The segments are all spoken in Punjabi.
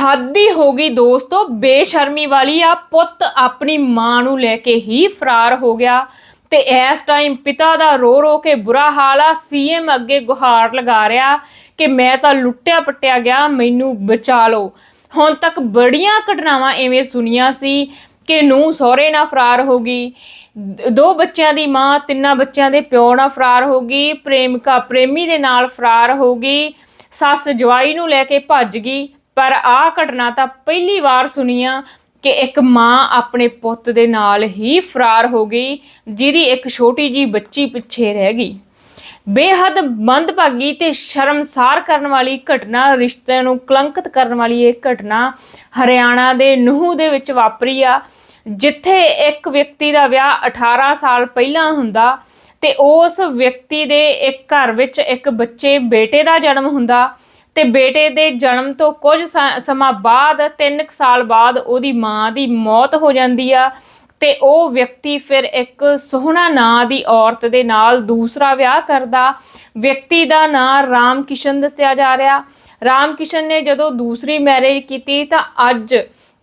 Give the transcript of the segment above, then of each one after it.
ਹੱਦ ਹੀ ਹੋ ਗਈ ਦੋਸਤੋ, ਬੇਸ਼ਰਮੀ ਵਾਲੀ ਆ ਪੁੱਤ ਆਪਣੀ ਮਾਂ ਨੂੰ ਲੈ ਕੇ ਹੀ ਫਰਾਰ ਹੋ ਗਿਆ ਤੇ ਇਸ ਟਾਈਮ ਪਿਤਾ ਦਾ ਰੋ ਰੋ ਕੇ ਬੁਰਾ ਹਾਲ ਆ ਸੀਐਮ ਅੱਗੇ ਗੁਹਾਰ ਲਗਾ ਰਿਹਾ ਕਿ ਮੈਂ ਤਾਂ ਲੁੱਟਿਆ ਪੱਟਿਆ ਗਿਆ, ਮੈਨੂੰ ਬਚਾ ਲਓ। ਹੁਣ ਤੱਕ ਬੜੀਆਂ ਘਟਨਾਵਾਂ ਐਵੇਂ ਸੁਣੀਆਂ ਸੀ ਕਿ ਨੂੰ ਸਹੁਰੇ ਨਾਲ ਫਰਾਰ ਹੋ ਗਈ ਦੋ ਬੱਚਿਆਂ ਦੀ ਮਾਂ, ਤਿੰਨਾਂ ਬੱਚਿਆਂ ਦੇ ਪਿਓ ਨਾਲ ਫਰਾਰ ਹੋ ਗਈ, ਪ੍ਰੇਮਿਕਾ ਪ੍ਰੇਮੀ ਦੇ ਨਾਲ ਫਰਾਰ ਹੋ ਗਈ, ਸੱਸ ਜਵਾਈ ਨੂੰ ਲੈ ਕੇ ਭੱਜ ਗਈ ਪਰ ਆਹ ਘਟਨਾ ਤਾਂ ਪਹਿਲੀ ਵਾਰ ਸੁਣੀ ਆ ਕਿ ਇੱਕ ਮਾਂ ਆਪਣੇ ਪੁੱਤ ਦੇ ਨਾਲ ਹੀ ਫਰਾਰ ਹੋ ਗਈ, ਜਿਹਦੀ ਇੱਕ ਛੋਟੀ ਜੀ ਬੱਚੀ ਪਿੱਛੇ ਰਹਿ ਗਈ। ਬੇਹੱਦ ਮੰਦਭਾਗੀ ਤੇ ਸ਼ਰਮਸਾਰ ਕਰਨ ਵਾਲੀ ਘਟਨਾ ਰਿਸ਼ਤਿਆਂ ਨੂੰ ਕਲੰਕਿਤ ਕਰਨ ਵਾਲੀ ਇਹ ਘਟਨਾ ਹਰਿਆਣਾ ਦੇ ਨੂਹ ਦੇ ਵਿੱਚ ਵਾਪਰੀ ਆ, ਜਿੱਥੇ ਇੱਕ ਵਿਅਕਤੀ ਦਾ ਵਿਆਹ 18 ਸਾਲ ਪਹਿਲਾਂ ਹੁੰਦਾ ਤੇ ਉਸ ਵਿਅਕਤੀ ਦੇ ਇੱਕ ਘਰ ਵਿੱਚ ਇੱਕ ਬੱਚੇ ਬੇਟੇ ਦਾ ਜਨਮ ਹੁੰਦਾ। ਤੇ ਬੇਟੇ ਦੇ ਜਨਮ ਤੋਂ ਕੁਝ ਸਾ- ਸਮਾਂ ਬਾਅਦ 3 ਸਾਲ ਬਾਅਦ ਉਹਦੀ ਮਾਂ ਦੀ ਮੌਤ ਹੋ ਜਾਂਦੀ ਆ ਤੇ ਉਹ ਵਿਅਕਤੀ ਫਿਰ ਇੱਕ ਸੋਹਣਾ ਨਾਂ ਦੀ ਔਰਤ ਦੇ ਨਾਲ ਦੂਸਰਾ ਵਿਆਹ ਕਰਦਾ। ਵਿਅਕਤੀ ਦਾ ਨਾਂ ਰਾਮ ਕਿਸ਼ਨ ਦੱਸਿਆ ਜਾ ਰਿਹਾ। ਰਾਮ ਕਿਸ਼ਨ ਨੇ ਜਦੋਂ ਦੂਸਰੀ ਮੈਰਿਜ ਕੀਤੀ ਤਾਂ ਅੱਜ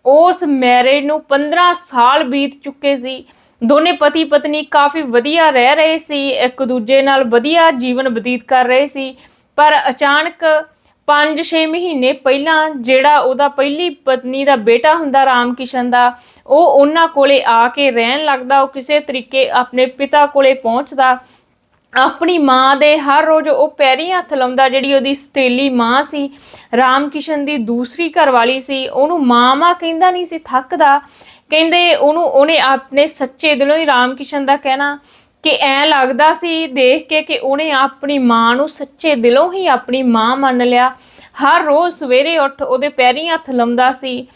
ਉਸ ਮੈਰਿਜ ਨੂੰ 15 ਸਾਲ ਬੀਤ ਚੁੱਕੇ ਸੀ। ਦੋਨੇ ਪਤੀ ਪਤਨੀ ਕਾਫੀ ਵਧੀਆ ਰਹਿ ਰਹੇ ਸੀ, ਇੱਕ ਦੂਜੇ ਨਾਲ ਵਧੀਆ ਜੀਵਨ ਬਤੀਤ ਕਰ ਰਹੇ ਸੀ। ਪਰ ਅਚਾਨਕ 5-6 ਮਹੀਨੇ ਪਹਿਲਾਂ ਜਿਹੜਾ ਉਹਦਾ ਪਹਿਲੀ ਪਤਨੀ ਦਾ ਬੇਟਾ ਹੁੰਦਾ ਰਾਮ ਕਿਸ਼ਨ ਦਾ, ਉਹ ਉਹਨਾਂ ਕੋਲੇ ਆ ਕੇ ਰਹਿਣ ਲੱਗਦਾ, ਉਹ ਕਿਸੇ ਤਰੀਕੇ ਆਪਣੇ ਪਿਤਾ ਕੋਲੇ ਪਹੁੰਚਦਾ। ਆਪਣੀ ਮਾਂ ਦੇ ਹਰ ਰੋਜ਼ ਉਹ ਪੈਰੀ ਹੱਥ ਲਾਉਂਦਾ, ਜਿਹੜੀ ਉਹਦੀ ਸਤੇਲੀ ਮਾਂ ਸੀ, ਰਾਮ ਕਿਸ਼ਨ ਦੀ ਦੂਸਰੀ ਘਰਵਾਲੀ ਸੀ, ਉਹਨੂੰ ਮਾਂ ਮਾਂ ਕਹਿੰਦਾ ਨਹੀਂ ਸੀ, ਥੱਕਦਾ। ਕਹਿੰਦੇ ਉਹਨੂੰ ਉਹਨੇ ਆਪਣੇ ਸੱਚੇ ਦਿਲੋਂ ਹੀ ਰਾਮ ਕਿਸ਼ਨ ਦਾ ਕਹਿਣਾ ਕਿ ਐ ਲੱਗਦਾ ਸੀ ਦੇਖ ਕੇ ਕਿ ਉਹਨੇ ਆਪਣੀ ਮਾਂ ਨੂੰ ਸੱਚੇ ਦਿਲੋਂ ਹੀ ਆਪਣੀ ਮਾਂ ਮੰਨ ਲਿਆ। ਹਰ ਰੋਜ਼ ਸਵੇਰੇ ਉੱਠ ਉਹਦੇ ਪੈਰੀ ਹੱਥ ਲਾਉਂਦਾ ਸੀ।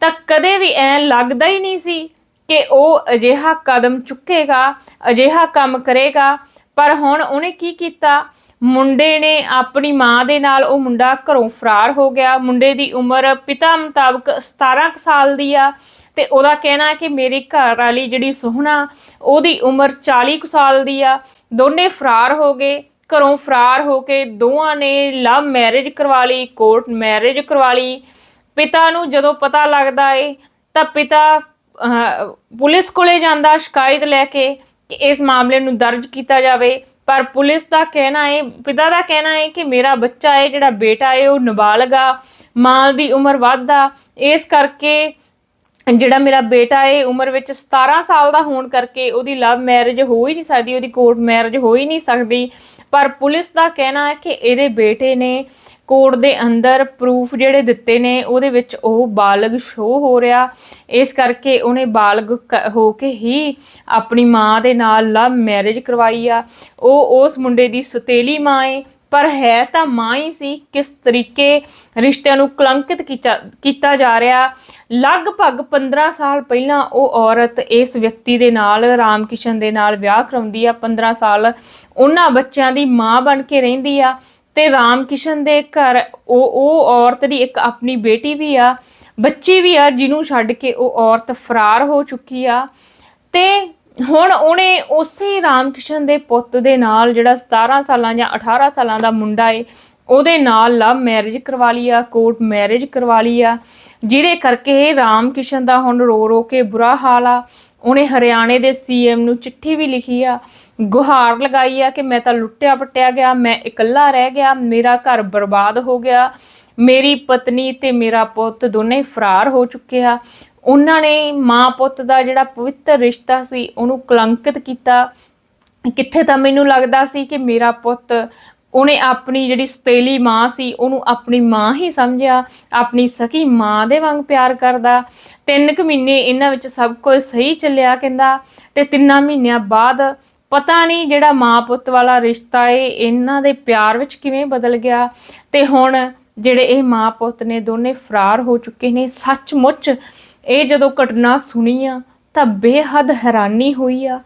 ਤਾਂ ਕਦੇ ਵੀ ਐ ਲੱਗਦਾ ਹੀ ਨਹੀਂ ਸੀ ਕਿ ਉਹ ਅਜਿਹਾ ਕਦਮ ਚੁੱਕੇਗਾ, ਅਜਿਹਾ ਕੰਮ ਕਰੇਗਾ। ਪਰ ਹੁਣ ਉਹਨੇ ਕੀ ਕੀਤਾ? ਮੁੰਡੇ ਨੇ ਆਪਣੀ ਮਾਂ ਦੇ ਨਾਲ ਉਹ ਮੁੰਡਾ ਘਰੋਂ ਫਰਾਰ ਹੋ ਗਿਆ। ਮੁੰਡੇ ਦੀ ਉਮਰ ਪਿਤਾ ਮੁਤਾਬਕ 17 ਕੁ ਸਾਲ ਦੀ ਆ। ਤੇ ਉਹਦਾ ਕਹਿਣਾ ਹੈ ਕਿ ਮੇਰੀ ਘਰ ਵਾਲੀ ਜਿਹੜੀ ਸੋਹਣਾ, ਉਹਦੀ ਉਮਰ 40 ਕੁ ਸਾਲ ਦੀ ਆ, ਦੋਨੇ ਫਰਾਰ ਹੋ ਗਏ, ਘਰੋਂ ਫਰਾਰ ਹੋ ਕੇ ਦੋਵਾਂ ਨੇ ਲਵ ਮੈਰਿਜ ਕਰਵਾ ਲਈ, ਕੋਰਟ ਮੈਰਿਜ ਕਰਵਾ ਲਈ। ਪਿਤਾ ਨੂੰ ਜਦੋਂ ਪਤਾ ਲੱਗਦਾ ਏ, ਤਾਂ ਪਿਤਾ ਪੁਲਿਸ ਕੋਲੇ ਜਾਂਦਾ ਸ਼ਿਕਾਇਤ ਲੈ ਕੇ ਕਿ ਇਸ ਮਾਮਲੇ ਨੂੰ ਦਰਜ ਕੀਤਾ ਜਾਵੇ। ਪਰ ਪੁਲਿਸ ਦਾ ਕਹਿਣਾ ਹੈ ਪਿਤਾ ਦਾ ਕਹਿਣਾ ਹੈ ਕਿ ਮੇਰਾ ਬੱਚਾ ਹੈ ਜਿਹੜਾ ਬੇਟਾ ਹੈ ਉਹ ਨਾਬਾਲਗ ਆ, ਮਾਂ ਦੀ ਉਮਰ ਵੱਧ ਆ। ਇਸ ਕਰਕੇ ਜਿਹੜਾ ਮੇਰਾ ਬੇਟਾ ਏ, ਉਮਰ ਵਿੱਚ 17 ਸਾਲ ਦਾ ਹੋਣ ਕਰਕੇ ਉਹਦੀ ਲਵ ਮੈਰਿਜ ਹੋ ਹੀ ਨਹੀਂ ਸਕਦੀ, ਉਹਦੀ ਕੋਰਟ ਮੈਰਿਜ ਹੋ ਹੀ ਨਹੀਂ ਸਕਦੀ। ਪਰ ਪੁਲਿਸ ਦਾ ਕਹਿਣਾ ਹੈ ਕਿ ਇਹਦੇ ਬੇਟੇ ਨੇ ਕੋਰਟ ਦੇ ਅੰਦਰ ਪ੍ਰੂਫ ਜਿਹੜੇ ਦਿੱਤੇ ਨੇ, ਉਹਦੇ ਵਿੱਚ ਉਹ ਬਾਲਗ ਸ਼ੋ ਹੋ ਰਿਹਾ। ਇਸ ਕਰਕੇ ਉਹਨੇ ਬਾਲਗ ਕ- ਹੋ ਕੇ ਹੀ ਆਪਣੀ ਮਾਂ ਦੇ ਨਾਲ ਲਵ ਮੈਰਿਜ ਕਰਵਾਈ ਆ। ਉਹ ਉਸ ਮੁੰਡੇ ਦੀ ਸੁਤੇਲੀ ਮਾਂ ਏ। ਪਰ ਹੈ ਤਾਂ ਮਾਂ ਹੀ ਸੀ, ਕਿਸ ਤਰੀਕੇ ਰਿਸ਼ਤਿਆਂ ਨੂੰ ਕਲੰਕਿਤ ਕੀਤਾ ਜਾ ਰਿਹਾ। ਲਗਭਗ 15 ਸਾਲ ਪਹਿਲਾਂ ਉਹ ਔਰਤ ਇਸ ਵਿਅਕਤੀ ਦੇ ਨਾਲ ਰਾਮ ਕਿਸ਼ਨ ਦੇ ਨਾਲ ਵਿਆਹ ਕਰਾਉਂਦੀ ਆ। 15 ਸਾਲ ਉਹਨਾਂ ਬੱਚਿਆਂ ਦੀ ਮਾਂ ਬਣ ਕੇ ਰਹਿੰਦੀ ਆ ਤੇ ਰਾਮ ਕਿਸ਼ਨ ਦੇ ਘਰ ਉਹ ਉਹ ਔਰਤ ਦੀ ਇੱਕ ਆਪਣੀ ਬੇਟੀ ਵੀ ਆ, ਬੱਚੀ ਵੀ ਆ, ਜਿਹਨੂੰ ਛੱਡ ਕੇ ਉਹ ਔਰਤ ਫਰਾਰ ਹੋ ਚੁੱਕੀ ਆ। ਤੇ ਹੁਣ ਉਹਨੇ ਉਸੇ ਰਾਮ ਦੇ ਪੁੱਤ ਦੇ ਨਾਲ ਜਿਹੜਾ 17 ਸਾਲਾਂ ਜਾਂ 18 ਸਾਲਾਂ ਦਾ ਮੁੰਡਾ ਏ, ਉਹਦੇ ਨਾਲ ਲਵ ਮੈਰਿਜ ਕਰਵਾ ਲਈ ਆ, ਕੋਰਟ ਮੈਰਿਜ ਕਰਵਾ ਲਈ ਆ, ਜਿਹਦੇ ਕਰਕੇ ਰਾਮ ਕਿਸ਼ਨ ਦਾ ਹੁਣ ਰੋ ਰੋ ਕੇ ਬੁਰਾ ਹਾਲ ਆ। ਉਹਨੇ ਹਰਿਆਣੇ ਦੇ ਸੀਐਮ ਨੂੰ ਚਿੱਠੀ ਵੀ ਲਿਖੀ ਆ, ਗੁਹਾਰ ਲਗਾਈ ਆ ਕਿ ਮੈਂ ਤਾਂ ਲੁੱਟਿਆ ਪਟਿਆ ਗਿਆ, ਮੈਂ ਇਕੱਲਾ ਰਹਿ ਗਿਆ, ਮੇਰਾ ਘਰ ਬਰਬਾਦ ਹੋ ਗਿਆ, ਮੇਰੀ ਪਤਨੀ ਤੇ ਮੇਰਾ ਪੁੱਤ ਦੋਨੇ ਫਰਾਰ ਹੋ ਚੁੱਕੇ ਆ। ਉਹਨਾਂ ਨੇ ਮਾਂ ਪੁੱਤ ਦਾ ਜਿਹੜਾ ਪਵਿੱਤਰ ਰਿਸ਼ਤਾ ਸੀ, ਉਹਨੂੰ ਕਲੰਕਿਤ ਕੀਤਾ। ਕਿੱਥੇ ਤਾਂ ਮੈਨੂੰ ਲੱਗਦਾ ਸੀ ਕਿ ਮੇਰਾ ਪੁੱਤ ਉਹਨੇ ਆਪਣੀ ਜਿਹੜੀ ਸੁਤੇਲੀ ਮਾਂ ਸੀ, ਉਹਨੂੰ ਆਪਣੀ ਮਾਂ ਹੀ ਸਮਝਿਆ, ਆਪਣੀ ਸਕੀ ਮਾਂ ਦੇ ਵਾਂਗ ਪਿਆਰ ਕਰਦਾ। ਤਿੰਨ ਕੁ ਮਹੀਨੇ ਇਹਨਾਂ ਵਿੱਚ ਸਭ ਕੁਝ ਸਹੀ ਚੱਲਿਆ, ਕਹਿੰਦਾ। ਤੇ ਤਿੰਨਾਂ ਮਹੀਨਿਆਂ ਬਾਅਦ ਪਤਾ ਨਹੀਂ ਜਿਹੜਾ ਮਾਂ ਪੁੱਤ ਵਾਲਾ ਰਿਸ਼ਤਾ ਏ, ਇਹਨਾਂ ਦੇ ਪਿਆਰ ਵਿੱਚ ਕਿਵੇਂ ਬਦਲ ਗਿਆ। ਤੇ ਹੁਣ ਜਿਹੜੇ ਇਹ ਮਾਂ ਪੁੱਤ ਨੇ, ਦੋਨੇ ਫਰਾਰ ਹੋ ਚੁੱਕੇ ਨੇ। ਸੱਚਮੁੱਚ ਇਹ ਜਦੋਂ ਘਟਨਾ ਸੁਣੀ ਆ, ਤਾਂ ਬੇਹੱਦ ਹੈਰਾਨੀ ਹੋਈ ਆ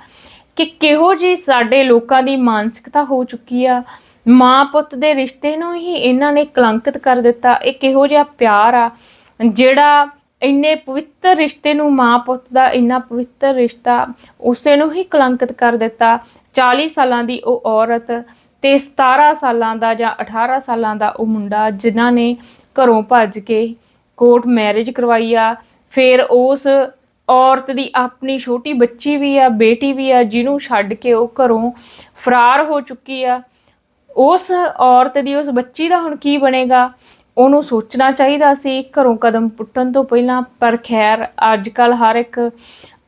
ਕਿ ਕਿਹੋ ਜੀ ਸਾਡੇ ਲੋਕਾਂ ਦੀ ਮਾਨਸਿਕਤਾ ਹੋ ਚੁੱਕੀ ਆ। ਮਾਂ ਪੁੱਤ ਦੇ ਰਿਸ਼ਤੇ ਨੂੰ ਹੀ ਇਹਨਾਂ ਨੇ ਕਲੰਕਿਤ ਕਰ ਦਿੱਤਾ। ਇਹ ਕਿਹੋ ਜਿਹਾ ਪਿਆਰ ਆ ਜਿਹੜਾ ਇੰਨੇ ਪਵਿੱਤਰ ਰਿਸ਼ਤੇ ਨੂੰ ਮਾਂ ਪੁੱਤ ਦਾ ਇੰਨਾ ਪਵਿੱਤਰ ਰਿਸ਼ਤਾ ਉਸੇ ਨੂੰ ਹੀ ਕਲੰਕਿਤ ਕਰ ਦਿੱਤਾ। 40 ਸਾਲਾਂ ਦੀ ਉਹ ਔਰਤ ਤੇ 17 ਸਾਲਾਂ ਦਾ ਜਾਂ 18 ਸਾਲਾਂ ਦਾ ਉਹ ਮੁੰਡਾ ਜਿਨ੍ਹਾਂ ਨੇ ਘਰੋਂ ਭੱਜ ਕੇ ਕੋਰਟ ਮੈਰਿਜ ਕਰਵਾਈ ਆ। ਫਿਰ ਉਸ ਔਰਤ ਦੀ ਆਪਣੀ ਛੋਟੀ ਬੱਚੀ ਵੀ ਆ, ਬੇਟੀ ਵੀ ਆ, ਜਿਹਨੂੰ ਛੱਡ ਕੇ ਉਹ ਘਰੋਂ ਫਰਾਰ ਹੋ ਚੁੱਕੀ ਆ। ਉਸ ਔਰਤ ਦੀ, ਉਸ ਬੱਚੀ ਦਾ ਹੁਣ ਕੀ ਬਣੇਗਾ? ਉਹਨੂੰ ਸੋਚਣਾ ਚਾਹੀਦਾ ਸੀ, ਘਰੋਂ ਕਦਮ ਪੁੱਟਣ ਤੋਂ ਪਹਿਲਾਂ, ਪਰ ਖੈਰ ਅੱਜ ਕੱਲ ਹਰ ਇੱਕ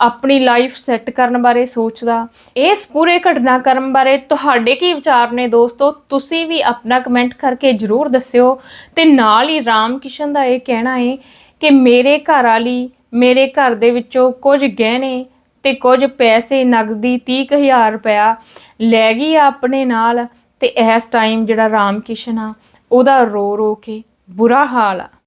ਆਪਣੀ ਲਾਈਫ ਸੈੱਟ ਕਰਨ ਬਾਰੇ ਸੋਚਦਾ। ਇਸ ਪੂਰੇ ਘਟਨਾਕ੍ਰਮ ਬਾਰੇ ਤੁਹਾਡੇ ਕੀ ਵਿਚਾਰ ਨੇ ਦੋਸਤੋ? ਤੁਸੀਂ ਵੀ ਆਪਣਾ ਕਮੈਂਟ ਕਰਕੇ ਜਰੂਰ ਦੱਸਿਓ ਤੇ ਨਾਲ ਹੀ ਰਾਮ ਕਿਸ਼ਨ ਦਾ ਇਹ ਕਹਿਣਾ ਹੈ ਕਿ ਮੇਰੇ ਘਰ ਵਾਲੀ ਮੇਰੇ ਘਰ ਦੇ ਵਿੱਚੋਂ ਕੁਝ ਗਹਿਣੇ ਤੇ ਕੁਝ ਪੈਸੇ ਨਗਦੀ 30000 ਰੁਪਇਆ ਲੈ ਗਈ ਆ ਆਪਣੇ ਨਾਲ ਤੇ ਇਸ ਟਾਈਮ ਜਿਹੜਾ ਰਾਮ ਕਿਸ਼ਨ ਆ, ਉਹਦਾ ਰੋ ਰੋ ਕੇ ਬੁਰਾ ਹਾਲ ਆ।